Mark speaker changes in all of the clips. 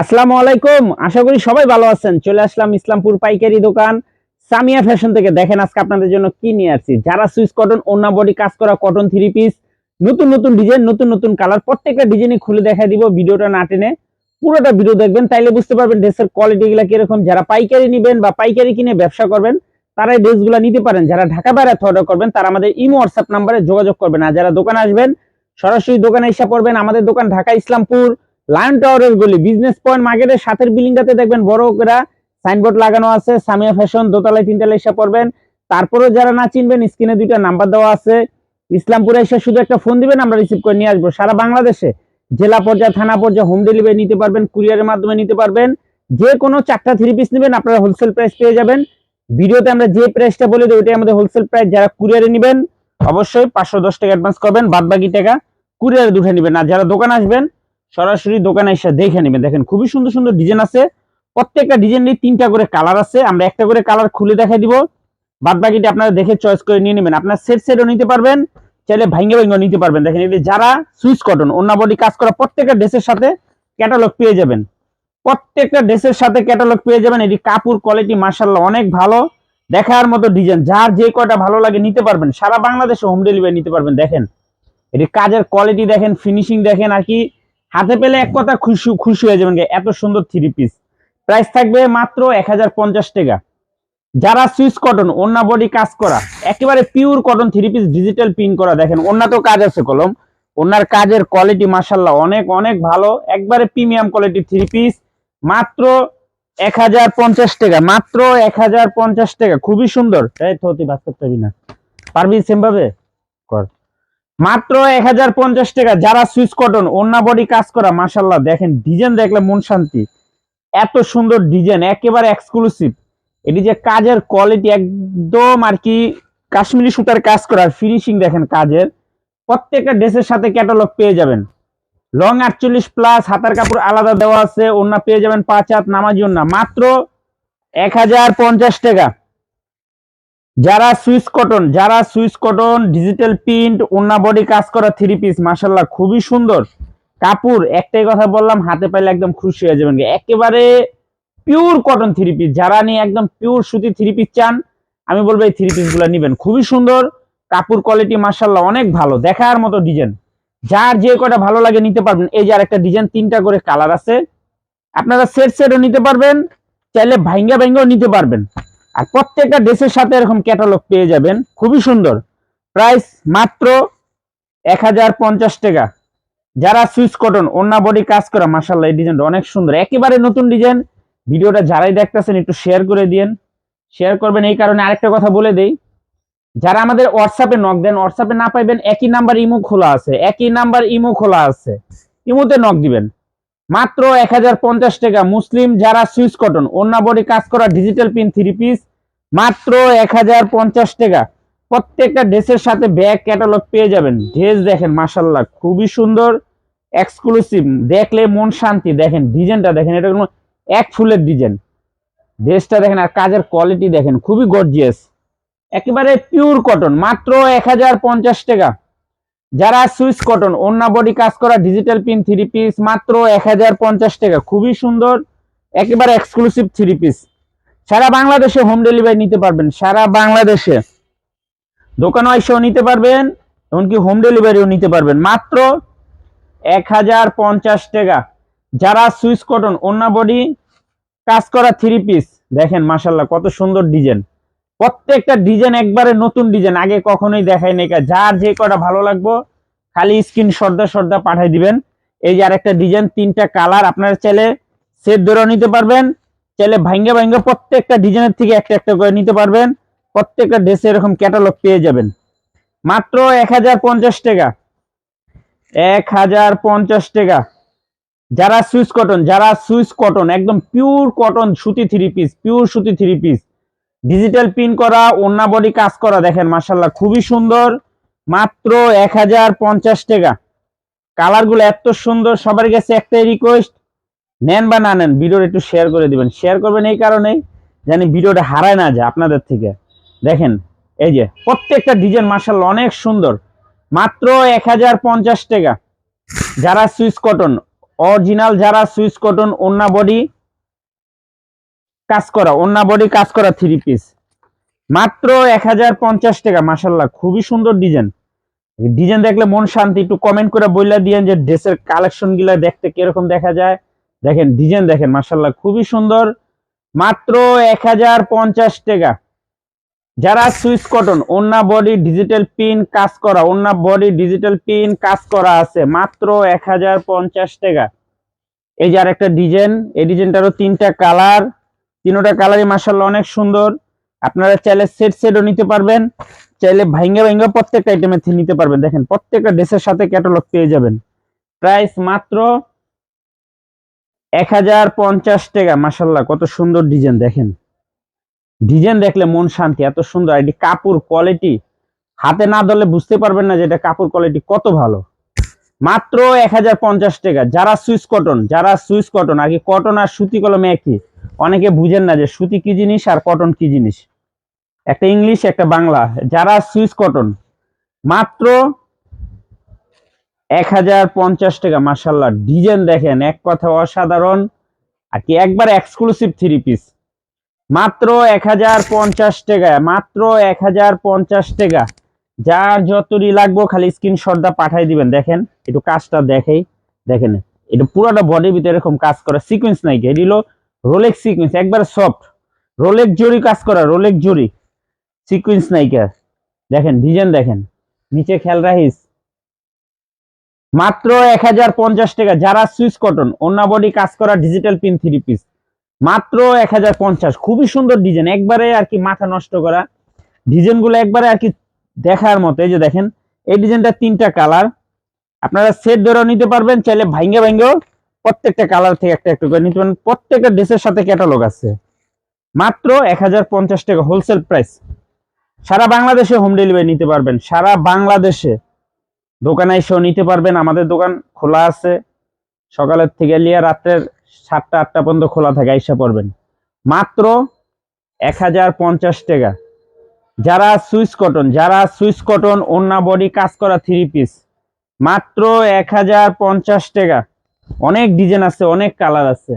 Speaker 1: আসসালামু আলাইকুম। আশা করি সবাই ভালো আছেন। চলে আসলাম ইসলামপুর পাইকারি দোকান। সামিয়া ফ্যাশন থেকে দেখেন আজকে আপনাদের জন্য কি নিয়ে আসছি। যারা সুইস কটন ওনা বডি কাজ করা কটন থ্রি পিস নতুন নতুন ডিজাইন নতুন নতুন কালার প্রত্যেকটা ডিজাইনই খুলে দেখা দিব ভিডিওটা না টেনে। পুরোটা ভিডিও দেখবেন, তাইলে বুঝতে পারবেন ড্রেসের কোয়ালিটি গুলা কীরকম। যারা পাইকারি নেবেন বা পাইকারি কিনে ব্যবসা করবেন, তারা এই ড্রেসগুলো নিতে পারেন। যারা ঢাকা বাইরে অর্ডার করবেন, তারা আমাদের ইমো হোয়াটসঅ্যাপ নাম্বারে যোগাযোগ করবেন। আর যারা দোকানে আসবেন, সরাসরি দোকানে এসে পড়বেন। আমাদের দোকান ঢাকা ইসলামপুর। লায়ন টাওয়ারের গলি বিজনেস পয়েন্ট মার্কেটের সাথের বিল্ডিংটাতে দেখবেন বড় করে সাইনবোর্ড লাগানো আছে সামিয়া ফ্যাশন দোতলায় তিনতলায় এসে পড়বেন তারপরেও যারা না চিনবেন স্ক্রিনে দুইটা নাম্বার দেওয়া আছে। ইসলামপুরে এসে শুধু একটা ফোন দিবেন, আমরা রিসিভ করে নিয়ে আসব। সারা বাংলাদেশে জেলা পর্যায়ে, থানা পর্যায়ে হোম ডেলিভারি নিতে পারবেন কুরিয়ারের মাধ্যমে নিতে পারবেন। যে কোনো চারটা থ্রি পিস নেবেন, আপনারা হোলসেল প্রাইস পেয়ে যাবেন। ভিডিওতে আমরা যে প্রাইসটা বলে দিই ওইটাই আমাদের হোলসেল প্রাইস যারা কুরিয়ারে নেবেন, অবশ্যই পাঁচশো দশ টাকা অ্যাডভান্স করবেন বাদ বাকি টাকা কুরিয়ারে দুঠে নেবেন। আর যারা দোকান আসবেন সরাসরি দোকানে এসে দেখে নেবেন। দেখেন, খুবই সুন্দর সুন্দর ডিজাইন আছে। প্রত্যেকটা ডিজাইনের তিনটা করে কালার আছে। আমরা একটা করে কালার খুলে দেখাই দিব। বাদ বাকিটা আপনারা দেখে চয়েস করে নিয়ে নেবেন। আপনার সেট সেটও নিতে পারবেন, চাইলে ভাঙ্গে ভাঙ্গে নিতে পারবেন। দেখেন এটি যারা সুইচ কটন অন্য বডি কাজ করা প্রত্যেকটা ড্রেসের সাথে ক্যাটালগ পেয়ে যাবেন। প্রত্যেকটা ড্রেসের সাথে ক্যাটালগ পেয়ে যাবেন। এটি কাপড় কোয়ালিটি মার্শাল্লাহ অনেক ভালো। দেখার মতো ডিজাইন যার যে কয়টা ভালো লাগে নিতে পারবেন। সারা বাংলাদেশে হোম ডেলিভারি নিতে পারবেন। দেখেন এটি কাজের কোয়ালিটি দেখেন ফিনিশিং দেখেন আর কি। হাতে পেলে এক কথা খুশি খুশি হয়ে যাবেন এত সুন্দর থ্রি পিস প্রাইস থাকবে মাত্র এক হাজার পঞ্চাশ টাকা। যারা সুইস কটন ওন্না বডি কাজ করা, একেবারে pure cotton three piece digital print করা, দেখেন ওন্না তো কাজ আছে কলম। ওনার কাজের কোয়ালিটি মাসাল্লাহ অনেক অনেক ভালো। একবারে প্রিমিয়াম কোয়ালিটি থ্রি পিস মাত্র এক হাজার পঞ্চাশ টাকা, মাত্র এক হাজার পঞ্চাশ টাকা। খুবই সুন্দর। তো, তুই বাদ করতে পারবি না। পারবি সেম ভাবে? কর। মাত্র এক হাজার পঞ্চাশ টাকা। যারা সুইচ কটন ওন্না বডি কাজ করা মাসাল্লাহ দেখেন ডিজাইন দেখলে মন শান্তি। এত সুন্দর ডিজাইন একেবারে এক্সক্লুসিভ এটি যে কাজের কোয়ালিটি একদম আর কি কাশ্মীরি সুতার কাজ করা ফিনিশিং দেখেন কাজের। প্রত্যেকটা ড্রেসের সাথে ক্যাটালগ পেয়ে যাবেন। লং আটচল্লিশ প্লাস হাতার কাপড় আলাদা দেওয়া আছে ওন্না পেয়ে যাবেন পাঁচ হাত, নামাজি মাত্র এক হাজার পঞ্চাশ টাকা। যারা সুইস কটন, যারা সুইস কটন ডিজিটাল প্রিন্ট ওন্না বডি কাজ করা থ্রি পিস মাসাল্লাহ খুবই সুন্দর। কাপড়, একটাই কথা বললাম, হাতে পাইলে একদম খুশি হয়ে যাবেন। একেবারে পিওর কটন থ্রি পিস যারা নিয়ে একদম পিওর সুতি থ্রি পিস চান, আমি বলব এই থ্রি পিসগুলো নিবেন। খুবই সুন্দর, কাপড় কোয়ালিটি মার্শাল্লাহ অনেক ভালো, দেখার মতো ডিজাইন যার যে কটা ভালো লাগে নিতে পারবেন। এই যে আর একটা ডিজাইন তিনটা করে কালার আছে। আপনারা সেট সেটও নিতে পারবেন, চাইলে ভাইঙ্গা ভাইঙ্গাও নিতে পারবেন। আর প্রত্যেকটা ড্রেসের সাথে এরকম ক্যাটালগ পেয়ে যাবেন। খুবই সুন্দর। প্রাইস মাত্র এক হাজার পঞ্চাশ টাকা। যারা সুইচ কটন ওন্না বডি কাজ করা মার্শাল্লাহ এই ডিজাইনটা অনেক সুন্দর। একেবারে নতুন ডিজাইন ভিডিওটা যারাই দেখতেছেন, একটু শেয়ার করে দিন শেয়ার করবেন এই কারণে আরেকটা কথা বলে দেই। যারা আমাদের হোয়াটসঅ্যাপে নক দেন হোয়াটসঅ্যাপে না পাইবেন, একই নাম্বার ইমো খোলা আছে। একই নাম্বার ইমো খোলা আছে। ইমোতে নক দিবেন। মাত্র এক হাজার পঞ্চাশ টাকা। মুসলিম যারা সুইচ কটন, অন্য বডি কাজ করা ডিজিটাল পিন থ্রি পিস মাত্র এক হাজার পঞ্চাশ টাকা। প্রত্যেকটা ড্রেসের সাথে ব্যাগ ক্যাটালগ পেয়ে যাবেন। ড্রেস দেখেন মাসাল্লাহ খুবই সুন্দর এক্সক্লুসিভ দেখলে মন শান্তি। দেখেন, ডিজাইনটা দেখেন, এটা কোনো এক ফুলের ডিজাইন। ড্রেসটা দেখেন, আর কাজের কোয়ালিটি দেখেন, খুবই গর্জিয়াস একেবারে পিওর কটন মাত্র এক হাজার পঞ্চাশ টাকা। যারা সুইস কটন অন্য বডি কাজ করা ডিজিটাল পিন থ্রি পিস মাত্র এক হাজার পঞ্চাশ টাকা। খুবই সুন্দর, একেবারে এক্সক্লুসিভ থ্রি পিস সারা বাংলাদেশে হোম ডেলিভারি নিতে পারবেন, সারা বাংলাদেশে। দোকানে এসেও নিতে পারবেন, এমনকি হোম ডেলিভারিও নিতে পারবেন। মাত্র এক হাজার পঞ্চাশ টাকা। যারা সুইস কটন অন্য বডি কাজ করা থ্রি পিস দেখেন মাসাল্লাহ কত সুন্দর ডিজাইন প্রত্যেকটা ডিজাইন একবারে নতুন ডিজাইন, আগে কখনোই দেখাই নাই যার যে কটা ভালো লাগবো, খালি স্ক্রিন সর্দা সর্দা পাঠাই দিবেন। এই যে আরেকটা ডিজাইন, তিনটা কালার, আপনারা চাইলে সেট ধরেও নিতে পারবেন, চাইলে ভাঙ্গা ভাঙ্গা প্রত্যেকটা ডিজাইনের থেকে একটা একটা করে নিতে পারবেন। প্রত্যেকটা ড্রেসে এরকম ক্যাটালগ পেয়ে যাবেন। মাত্র এক হাজার পঞ্চাশ টাকা। এক হাজার পঞ্চাশ টাকা। যারা সুইস কটন যারা সুইচ কটন একদম পিওর কটন সুতি থ্রি পিস পিওর সুতি থ্রি পিস ডিজিটাল প্রিন্ট করা ওন্না বডি কাজ করা, দেখেন মাসাল্লাহ খুবই সুন্দর। মাত্র এক হাজার পঞ্চাশ টাকা। কালারগুলো এত সুন্দর, সবার কাছে একটাই রিকোয়েস্ট নেন বা না নেন, ভিডিওটা একটু শেয়ার করে দিবেন। শেয়ার করবেন এই কারণেই জানি ভিডিওটা হারায় না যায় আপনাদের থেকে। দেখেন, এই যে, প্রত্যেকটা ডিজাইন মাসাল্লাহ অনেক সুন্দর। মাত্র এক হাজার পঞ্চাশ টাকা। যারা সুইচ কটন অরিজিনাল যারা সুইচ কটন ওন্না বডি কাজ করা ওন্না বডি কাজ করা থ্রি পিস মাত্র এক হাজার পঞ্চাশ টাকা মাসাল্লাহ খুবই সুন্দর ডিজাইন ডিজাইন দেখলে মন শান্তি, একটু কমেন্ট করে বললা দিয়েন যে ড্রেসের কালেকশনগুলা দেখতে কীরকম দেখা যায়। দেখেন ডিজাইন দেখেন মাসাল্লাহ খুবই সুন্দর। মাত্র এক হাজার পঞ্চাশ টাকা। যারা সুইস কটন ওন্না বডি ডিজিটাল পিন কাজ করা ওন্না বডি ডিজিটাল পিন কাজ করা আছে, মাত্র এক হাজার পঞ্চাশ টাকা। এই যে আরেকটা ডিজাইন এই ডিজাইনটারও তিনটা কালার তিনটা কালারই মাসাল্লাহ অনেক সুন্দর। আপনারা চাইলে সেট সেটও নিতে পারবেন, চাইলে ভাইঙ্গা ভাইঙ্গা প্রত্যেকটা আইটেমে নিতে পারবেন। দেখেন, প্রত্যেকটা ড্রেসের সাথে ক্যাটালগ পেয়ে যাবেন। প্রাইস মাত্র এক হাজার পঞ্চাশ টাকা মাসাল্লাহ কত সুন্দর ডিজাইন দেখেন। ডিজাইন দেখলে মন শান্তি, এত সুন্দর। এটি কাপড় কোয়ালিটি হাতে না ধরলে বুঝতে পারবেন না যে এটা কাপড় কোয়ালিটি কত ভালো। মাত্র এক হাজার পঞ্চাশ টাকা। যারা সুইস কটন, যারা সুইস কটন, আগে কটন আর সুতি কলমে একই। অনেকে বুঝেন না যে সুতি কি জিনিস আর কটন কি জিনিস। একটা ইংলিশ, একটা বাংলা, যারা সুইস কটন, মাত্র এক হাজার পঞ্চাশ টাকা মার্শাল্লাহ ডিজাইন দেখেন, এক কথা অসাধারণ, আর কি একবার এক্সক্লুসিভ থ্রি পিস মাত্র এক হাজার পঞ্চাশ টাকা, মাত্র এক হাজার পঞ্চাশ টাকা। যার যতটি লাগবো খালি স্ক্রিনশটটা পাঠাই দিবেন। দেখেন, একটু কাজটা দেখেই, দেখেন, এটা পুরোটা বডির ভিতরে এরকম কাজ করা সিকোয়েন্স নাই এটি হলো রোলেক সিকোয়েন্স একবার সফট রোলেক জরি কাজ করা রোলেক জরি। সিকোয়েন্স নাইকা দেখেন ডিজাইন দেখেন। নিচে খেয়াল রাখিস। মাত্র এক হাজার পঞ্চাশ টাকা, যারা সুইস কটন, অন্য বডি কাজ করা ডিজিটাল পিন থ্রি পিস মাত্র এক হাজার পঞ্চাশ, খুবই সুন্দর ডিজাইন একবারে আর কি মাথা নষ্ট করা। ডিজাইনগুলো একবারে আর কি দেখার মতো। এই যে দেখেন, এই ডিজাইনটা তিনটা কালার আপনারা সেট ধরেও নিতে পারবেন, চাইলে ভাঙ্গে ভাঙ্গেও প্রত্যেকটা কালার থেকে একটা একটু করে নিতে পারেন। প্রত্যেকটা ড্রেসের সাথে ক্যাটালগ আছে। মাত্র এক হাজার পঞ্চাশ টাকা হোলসেল প্রাইস সারা বাংলাদেশে হোম ডেলিভারি নিতে পারবেন। সারা বাংলাদেশে দোকানে এসেও নিতে পারবেন। আমাদের দোকান খোলা আছে। সকালের থেকে নিয়ে রাত্রের সাতটা, আটটা পর্যন্ত খোলা থাকে, আইসা পড়বেন। মাত্র এক হাজার পঞ্চাশ টাকা। যারা সুইস কটন, যারা সুইস কটন ওন্না বডি কাজ করা থ্রি পিস মাত্র এক হাজার পঞ্চাশ টাকা। অনেক ডিজাইন আছে, অনেক কালার আছে।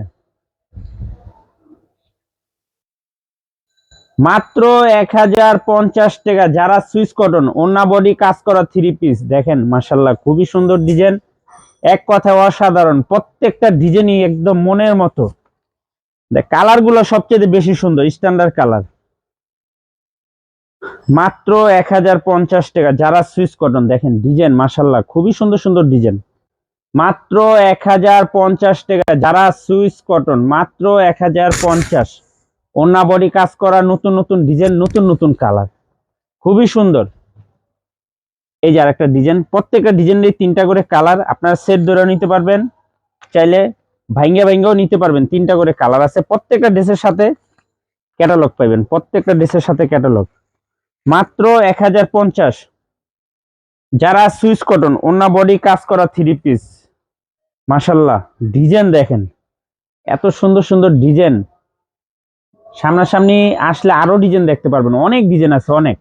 Speaker 1: মাত্র এক হাজার পঞ্চাশ টাকা, যারা সুইস কটন ওন্না বডি কাজ করা থ্রি পিস দেখেন মাসাল্লাহ খুবই সুন্দর ডিজাইন এক কথা অসাধারণ, প্রত্যেকটা ডিজাইনই একদম মনের মতো। কালারগুলো সবচেয়ে বেশি সুন্দর স্ট্যান্ডার্ড কালার। মাত্র এক হাজার পঞ্চাশ টাকা, যারা সুইচ কটন, দেখেন ডিজাইন মাসাল্লাহ খুবই সুন্দর সুন্দর ডিজাইন মাত্র এক হাজার পঞ্চাশ টাকা। যারা সুইস কটন, মাত্র এক হাজার পঞ্চাশ। ওন্না বডি কাজ করা নতুন নতুন ডিজাইন, নতুন নতুন কালার। খুবই সুন্দর। এই যে আরেকটা ডিজাইন, প্রত্যেকটা ডিজাইনের তিনটা করে কালার আপনারা সেট ধরে নিতে পারবেন। চাইলে ভাঙ্গা ভাঙ্গাও নিতে পারবেন, তিনটা করে কালার আছে। প্রত্যেকটা ড্রেসের সাথে ক্যাটালগ পাইবেন, প্রত্যেকটা ড্রেসের সাথে ক্যাটালগ। মাত্র এক হাজার পঞ্চাশ। যারা সুইস কটন ওন্না বডি কাজ করা থ্রি পিস মাসাল্লাহ ডিজাইন দেখেন। এত সুন্দর সুন্দর ডিজাইন। সামনাসামনি আসলে আরও ডিজাইন দেখতে পারবেন। অনেক ডিজাইন আছে, অনেক।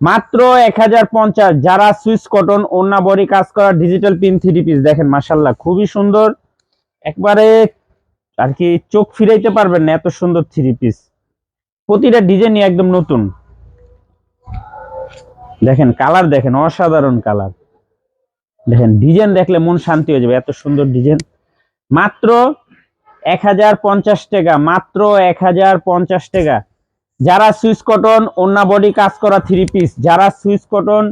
Speaker 1: মাত্র এক হাজার পঞ্চাশ, যারা সুইস কটন ওন্না বডি কাজ করা, ডিজিটাল পিন থ্রি পিস দেখেন মাসাল্লাহ খুবই সুন্দর। একবারে আর কি চোখ ফিরাইতে পারবেন না এত সুন্দর থ্রি পিস। প্রতিটা ডিজাইনই একদম নতুন। দেখেন, কালার দেখেন, অসাধারণ কালার। দেখেন, ডিজাইন দেখলে মন শান্তি হয়ে যাবে, এত সুন্দর ডিজাইন। মাত্র এক হাজার পঞ্চাশ টাকা, মাত্র এক হাজার পঞ্চাশ টাকা। যারা সুইচ কটন ওন্না বডি কাজ করা থ্রি পিস যারা সুইচ কটন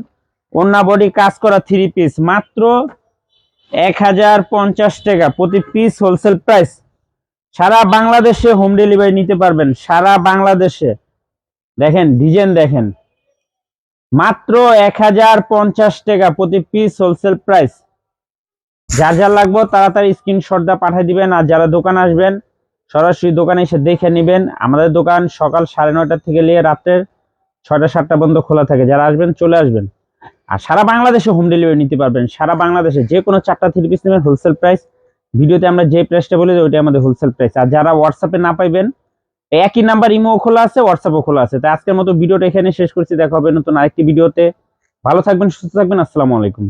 Speaker 1: ওন্না বডি কাজ করা থ্রি পিস মাত্র এক হাজার পঞ্চাশ টাকা। প্রতি পিস হোলসেল প্রাইস সারা বাংলাদেশে হোম ডেলিভারি নিতে পারবেন, সারা বাংলাদেশে। দেখেন, ডিজাইন দেখেন। মাত্র এক হাজার পঞ্চাশ টাকা প্রতি পিস হোলসেল প্রাইস যার যার লাগবে তাড়াতাড়ি স্ক্রিনশটটা পাঠিয়ে দিবেন আর যারা দোকানে আসবেন, সরাসরি দোকানে এসে দেখে নেবেন। আমাদের দোকান সকাল সাড়ে নয়টা থেকে নিয়ে রাত্রের ছয়টা সাতটা পর্যন্ত খোলা থাকে। যারা আসবেন, চলে আসবেন। আর সারা বাংলাদেশে হোম ডেলিভারি নিতে পারবেন। সারা বাংলাদেশে যে কোনো চারটা থ্রি পিস নেবেন হোলসেল প্রাইস ভিডিওতে আমরা যে প্রাইসটা বলি ওইটা আমাদের হোলসেল প্রাইস আর যারা হোয়াটসঅ্যাপে না পাইবেন একই নাম্বার ইমো খোলা আছে হোয়াটসঅ্যাপও খোলা আছে। তাই আজকের মতো ভিডিওটা এখানে শেষ করছি। দেখা হবে নতুন আরেকটি ভিডিওতে। ভালো থাকবেন, সুস্থ থাকবেন। আসসালামু আলাইকুম।